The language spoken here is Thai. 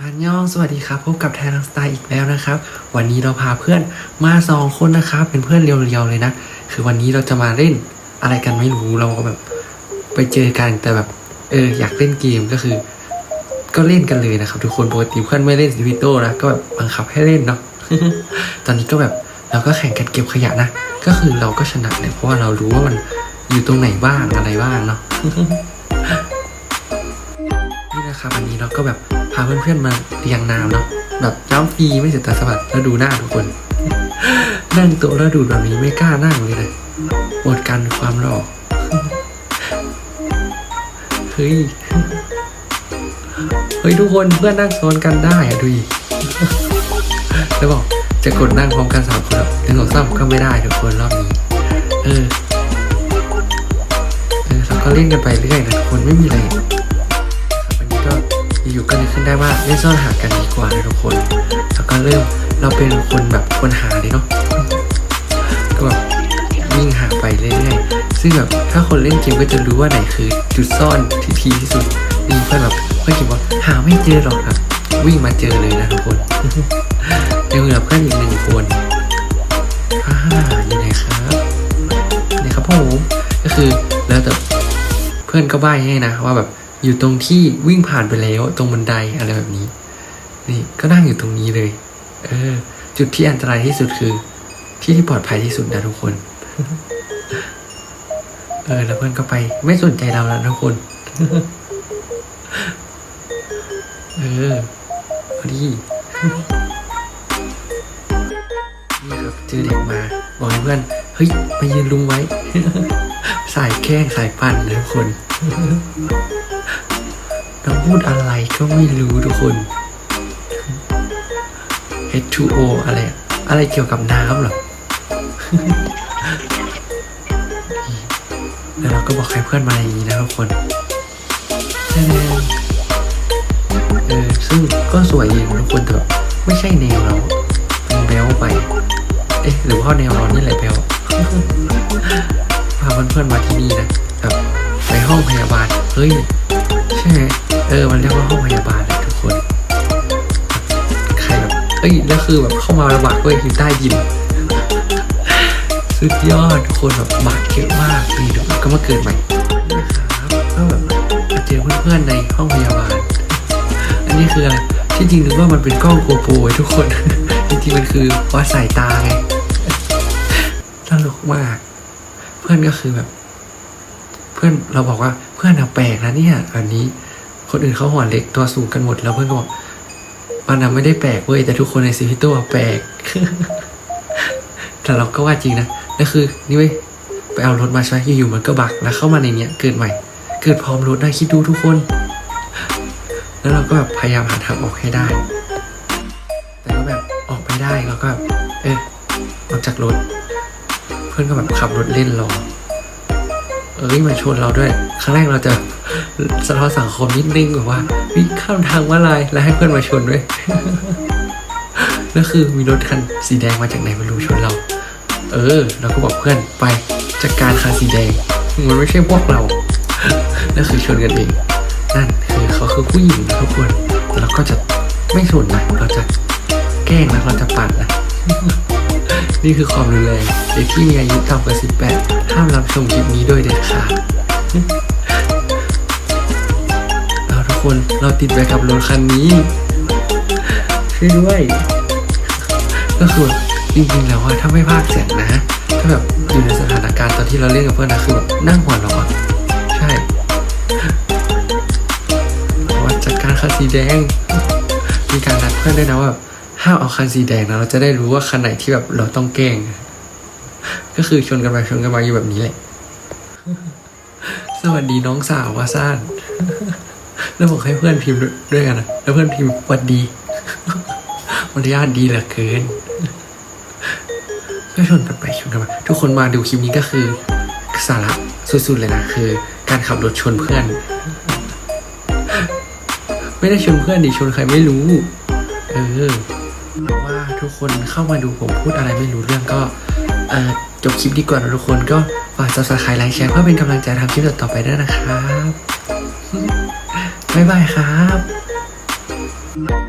อันยองสวัสดีครับพบกับแทนสไตล์อีกแล้วนะครับ วันนี้เราพาเพื่อนมาสองคนนะครับ เป็นเพื่อนเรียวๆเลยนะ คือวันนี้เราจะมาเล่นอะไรกันไม่รู้เราก็แบบไปเจอกันแต่แบบเอออยากเล่นเกมก็คือ ก็เล่นกันเลยนะครับ ทุกคนปกติเพื่อนไม่เล่นซิวิโต้นะก็แบบบังคับให้เล่นเนาะตอนนี้ก็แบบเราก็แข่งกันเก็บขยะนะก็คือเราก็ชนะเลยเพราะว่าเรารู้ว่ามันอยู่ตรงไหนบ้างอะไรบ้างเนาะ นะครับวันนี้เราก็แบบพาเพื่อนๆมาเรียงน้ำเนาะแบบน้ำฟรีไม่เสียตาสบัดแล้วดูหน้าทุกคน นั่งโต๊ะแล้วดูแบบนี้ไม่กล้านั่งเลยนะหมดกันความหล่อเฮ้ยเฮ้ยทุกคนเพื่อนนั่งซ้อนกันได้อะดูดิแล้วบอกจะกดนั่งพร้อมกันสามคนหนึ่งสองสามก็ไม่ได้ทุกคนรอบนี้ เออ เออเราก็เล่นกันไปเรื่อยนะทุกคนไม่มีอะไร ว่าเล่นซ่อนหากันดีกว่านะทุกคนแล้วก็เริ่มเราเป็นคนแบบคนหาเลยเนาะก็แบบวิ่งหาไปเรื่อยๆซึ่งแบบถ้าคนเล่นเกมก็จะรู้ว่าไหนคือ จุดซ่อนที่ทีที่สุดนี่เพื่อนแบบเพื่อนคิดว่าหาไม่เจอหรอกครับวิ่งมาเจอเลยนะทุกคนยังเหลือเพื่อนอีกหนึ่งคนอ่าอยู่ไหนครับนี่ครับผมก็คือแล้วแต่เพื่อนก็ใบ้ให้นะว่าแบบ อยู่ตรงที่วิ่งผ่านไปแล้ว ตรงบันไดอะไรแบบนี้ นี่ก็นั่งอยู่ตรงนี้เลย เออ จุดที่อันตรายที่สุดคือ ที่ที่ปลอดภัยที่สุดนะทุกคน เออ แล้วเพื่อนก็ไปไม่สนใจเราแล้วทุกคน เออพอดีนี่ครับเจอเด็กมา บอกให้เพื่อน เฮ้ย มายืนลุงไว้ สายแกล้งสายปั่นนะทุกคนน้องพูดอะไรก็ไม่รู้ทุกคน H2O อะไร อะไรเกี่ยวกับน้ำหรอแล้วเราก็บอกให้เพื่อนมาอย่างนี้นะทุกคนแน่ๆเออซึ่งก็สวยดีนะทุกคนแต่แบบไม่ใช่แนวเราเป็นแบลไป เอ๊ะหรือว่าแนวเรานี่แหละแบลาเพื่อนๆมาที่นี่นะแบบไปห้องพยาบาลเฮ้ยใช่ไหมเออมันเรียกว่าห้องพยาบาลแหละทุกคนใครแบบเอ้ยแล้วคือแบบเข้ามาระบาดด้วยอยู่ใต้ดินสุดยอดทุกคนแบบบาดเยอะมากนี่เดี๋ยวก็มาเกิดใหม่นะครับก็แบบมาเจอเพื่อนๆในห้องพยาบาล อันนี้คืออะไรที่จริงนึกว่ามันเป็นกล้องโกโปรทุกคน จริงๆมันคือวัดสายตาไงตลกมาก เพื่อนก็คือแบบ เพื่อนเราบอกว่าเพื่อนอะแปลกนะเนี่ยอันนี้คนอื่นเขาหัวเล็กตัวสูงกันหมดแล้วเพื่อนก็บอกมันอะไม่ได้แปลกเว้ยแต่ทุกคนในซีพิโต้อะแปลกแต่เราก็ว่าจริงนะนั่นคือนี่เว้ยไปเอารถมาใช่ไหมอยู่ๆมันก็บักแล้วเข้ามาในเนี้ยเกิดใหม่ เกิดพร้อมรถนะคิดดูทุกคน แล้วเราก็แบบพยายามหาทางออกให้ได้ แต่ก็แบบออกไม่ได้เราก็แบบเออออกจากรถ พื่อนก็แบบขับรถเล่นรอเอ้ยมาชนเราด้วย ครั้งแรกเราจะสะท้อนสังคมนิดนึงแบบว่าวิ่งข้ามทางว่าลายแล้วให้เพื่อนมาชนด้วยแล้วคือมีรถคันสีแดงมาจากไหนไม่รู้ชนเรา เออ เราก็บอกเพื่อนไปจัดการคันสีแดงมันไม่ใช่พวกเราแล้วคือชนกันเอง นั่นคือเขาคือผู้หญิงทุกคนเราก็จะไม่ชนนะ เราจะแกล้งนะ เราจะปัดนะ นี่คือความรุนแรงเด็กที่มีอายุต่ำกว่า 18 ห้ามรับชมคลิปนี้โดยเด็ดขาดเอาทุกคนเราติดไปกับรถคันนี้ช่วยด้วย ก็คือจริงๆแล้วว่าถ้าไม่พลาดเสร็จนะ ถ้าแบบอยู่ในสถานการณ์ตอนที่เราเล่นกับเพื่อนนะคือแบบนั่งหัวเราะใช่ว่าจัดการคันสีแดง มีการนัดเพื่อนด้วยนะว่าแบบ ห้ามเอาคันสีแดงนะเราจะได้รู้ว่าคันไหนที่แบบเราต้องแกล้ง ก็คือชนกันไปชนกันมาอยู่แบบนี้แหละ สวัสดีน้องสาวว่าซ่านแล้วบอกให้เพื่อนพิมพ์ด้วยกันนะแล้วเพื่อนพิมพ์วัดดีมารยาทดีเหลือเกินก็ชนกันไปชนกันมาทุกคนมาดูคลิปนี้ก็คือสาระสุดๆเลยนะคือ การขับรถชนเพื่อน ไม่ได้ชนเพื่อนดิชนใครไม่รู้ เออ ว่าทุกคนเข้ามาดูผมพูดอะไรไม่รู้เรื่องก็จบคลิปดีกว่านะทุกคนก็ฝาก subscribe ไลค์แชร์เพื่อเป็นกำลังใจทำคลิปต่อไปด้วยนะครับ บ๊ายบายครับ